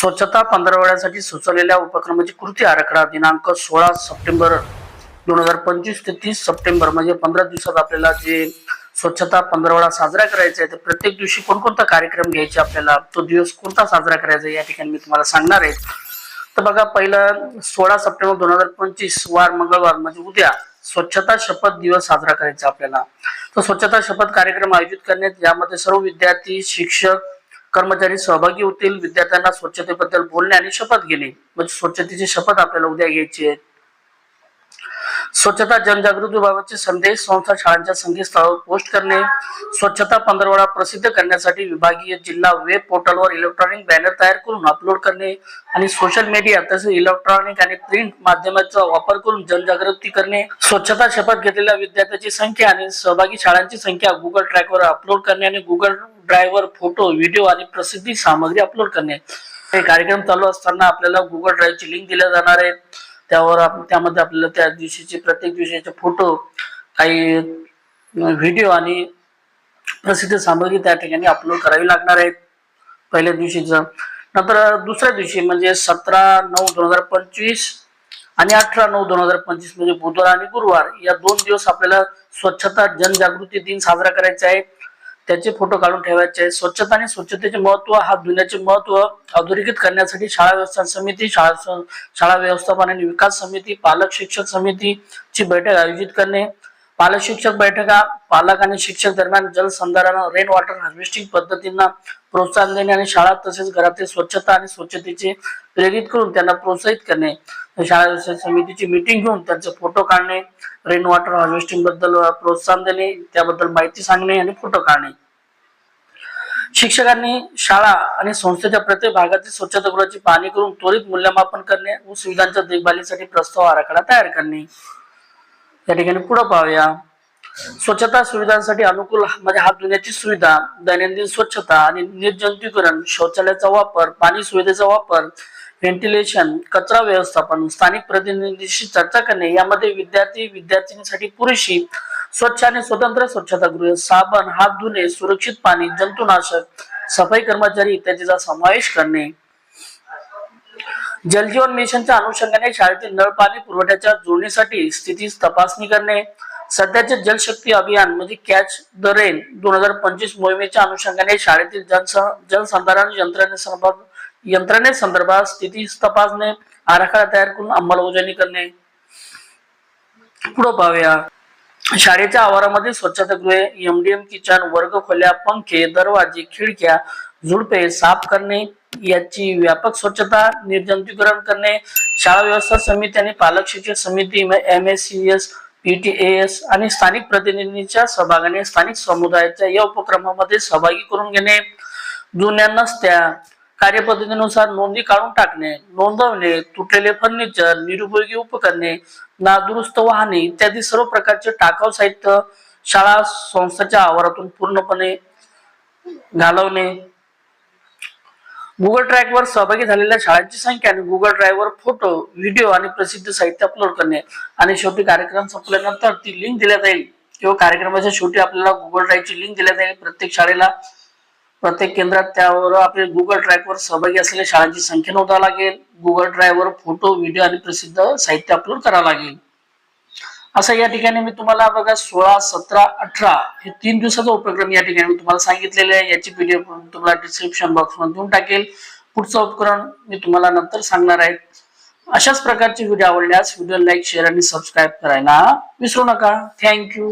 स्वच्छता पंधरवड्यासाठी सुचवलेल्या उपक्रमाची कृती आराखडा दिनांक सोळा सप्टेंबर दोन हजार पंचवीस ते तीस सप्टेंबर म्हणजे पंधरा दिवसात आपल्याला जे स्वच्छता पंधरवडा साजरा करायचा आहे तर प्रत्येक दिवशी कोणकोणता कार्यक्रम घ्यायचे आपल्याला? तो दिवस कोणता साजरा करायचा या ठिकाणी मी तुम्हाला सांगणार आहे. तर बघा पहिलं सोळा सप्टेंबर दोन हजार पंचवीस वार मंगळवार म्हणजे उद्या स्वच्छता शपथ दिवस साजरा करायचा आपल्याला. तर स्वच्छता शपथ कार्यक्रम आयोजित करण्यात यामध्ये सर्व विद्यार्थी शिक्षक कर्मचारी सहभागी होतील विद्यार्थ्यांना स्वच्छतेबद्दल बोलणे आणि शपथ घेणे. म्हणजे स्वच्छतेची शपथ आपल्याला उद्या घ्यायची आहे. स्वच्छता जनजागृतीबाबतचे संदेश संस्था शाळांच्या संकेतस्थळावर पोस्ट करणे स्वच्छता पंधरवडा प्रसिद्ध करण्यासाठी विभागीय जिल्हा वेब पोर्टलवर इलेक्ट्रॉनिक बॅनर तयार करून अपलोड करणे आणि सोशल मीडिया तसेच इलेक्ट्रॉनिक आणि प्रिंट माध्यमाचा वापर करून जनजागृती करणे स्वच्छता शपथ घेतलेल्या विद्यार्थ्यांची संख्या आणि सहभागी शाळांची संख्या गुगल ट्रॅकवर अपलोड करणे आणि गुगल ड्रायव्हर फोटो व्हिडिओ आणि प्रसिद्धी सामग्री अपलोड करणे. हे कार्यक्रम चालू असताना आपल्याला गुगल ड्राईव्हची लिंक दिल्या जाणार आहे त्यावर त्यामध्ये आपल्याला त्या दिवशीचे प्रत्येक दिवशीचे फोटो काही व्हिडिओ आणि प्रसिद्ध सामग्री त्या ठिकाणी अपलोड करावी लागणार आहे पहिल्या दिवशीचं. नंतर दुसऱ्या दिवशी म्हणजे सतरा नऊ दोन हजार पंचवीस आणि अठरा नऊ दोन हजार पंचवीस म्हणजे बुधवार आणि गुरुवार या दोन दिवस आपल्याला स्वच्छता जनजागृती दिन साजरा करायचा आहे. त्याचे फोटो काढून ठेवायचे. स्वच्छता आणि स्वच्छतेचे महत्त्व हा धुण्याचे महत्त्व अधोरेखित करण्यासाठी शाळा व्यवस्थापन समिती शाळा शाळा व्यवस्थापन आणि विकास समिती पालक शिक्षक समितीची बैठक आयोजित करणे पालक शिक्षक बैठका पालक आणि शिक्षक दरम्यान जलसंधारण रेन वॉटर हार्वेस्टिंग पद्धतींना प्रोत्साहन देणे आणि शाळा तसेच घरातील स्वच्छता आणि स्वच्छतेचे प्रेरित करून त्यांना प्रोत्साहित करणे. शाळा समितीची मीटिंग घेऊन त्यांचे फोटो काढणे रेन वॉटर हार्वेस्टिंगबद्दल प्रोत्साहन देणे त्याबद्दल माहिती सांगणे आणि फोटो काढणे. शिक्षकांनी शाळा आणि संस्थेच्या प्रत्येक भागातील स्वच्छतागृहाची पाहणी करून त्वरित मूल्यमापन करणे व सुविधांच्या देखभालीसाठी प्रस्ताव आराखडा तयार करणे. त्या ठिकाणी पुढे पाहूया. स्वच्छता सुविधांसाठी अनुकूल म्हणजे हात धुण्याची सुविधा दैनंदिन स्वच्छता आणि निर्जंतुकीकरण शौचालयाचा वापर पाणी सुविधेचा वापर व्हेंटिलेशन कचरा व्यवस्थापन स्थानिक प्रतिनिधीशी चर्चा करणे यामध्ये विद्यार्थी विद्यार्थिनीसाठी पुरेशी स्वच्छ आणि स्वतंत्र स्वच्छतागृह साबण हात धुणे सुरक्षित पाणी जंतुनाशक सफाई कर्मचारी इत्यादीचा समावेश करणे. जलजीवन मिशनच्या अनुषंगाने शाळेतील नळ पाणी पुरवठ्याच्या जोडणीसाठी स्थिती तपासणी करणे सध्याचे जलशक्ती अभियान म्हणजे कॅच द रेन दोन हजार पंचवीस मोहिमेच्या अनुषंगाने शाळेतील जलस जलसंधारण यंत्रणेसंदर्भात यंत्रणेसंदर्भात स्थिती तपासणे आराखडा तयार करून अंमलबजावणी करणे. पुढे पाहूया. शाळेच्या आवारामध्ये स्वच्छतागृहे एमडीएम किचन वर्ग खोल्या पंखे दरवाजे खिडक्या झुडपे साफ करणे याची व्यापक स्वच्छता निर्जंतुकीकरण करणे शाळा व्यवस्था समिती आणि पालक शिक्षक समिती M S C S PTS आणि स्थानिक प्रतिनिधींच्या सहभागाने स्थानिक समुदायाच्या या उपक्रमामध्ये सहभागी करून घेणे जुन्या नसत्या कार्यपद्धतीनुसार नोंदी काढून टाकणे नोंदवणे तुटलेले फर्निचर निरुपयोगी उपकरणे नादुरुस्त वाहने इत्यादी सर्व प्रकारचे टाकाऊ साहित्य शाळा संस्थेच्या आवारातून पूर्णपणे घालवणे गुगल ट्रॅकवर सहभागी झालेल्या शाळांची संख्या आणि गुगल ड्राईव्हवर फोटो व्हिडिओ आणि प्रसिद्ध साहित्य अपलोड करणे आणि शेवटी कार्यक्रम संपल्यानंतर ती लिंक दिल्या जाईल किंवा कार्यक्रमाच्या शेवटी आपल्याला गुगल ड्राईव्हची लिंक दिल्या जाईल प्रत्येक शाळेला प्रत्येक केंद्रात त्यावर आपले गुगल ड्राईव्हवर सहभागी असलेल्या शाळांची संख्या नोंदावी लागेल. गुगल ड्राईव्हवर फोटो व्हिडिओ आणि प्रसिद्ध साहित्य अपलोड करावं लागेल. असं या ठिकाणी मी तुम्हाला बघा सोळा सतरा अठरा हे तीन दिवसाचा उपक्रम या ठिकाणी मी तुम्हाला सांगितलेले आहे. याची पीडीएफ तुम्हाला डिस्क्रिप्शन बॉक्समध्ये देऊन टाकेल. पुढचं उपकरण मी तुम्हाला नंतर सांगणार आहे. अशाच प्रकारचे व्हिडिओ आवडल्यास व्हिडिओ लाईक शेअर आणि सबस्क्राईब करायला विसरू नका. थँक्यू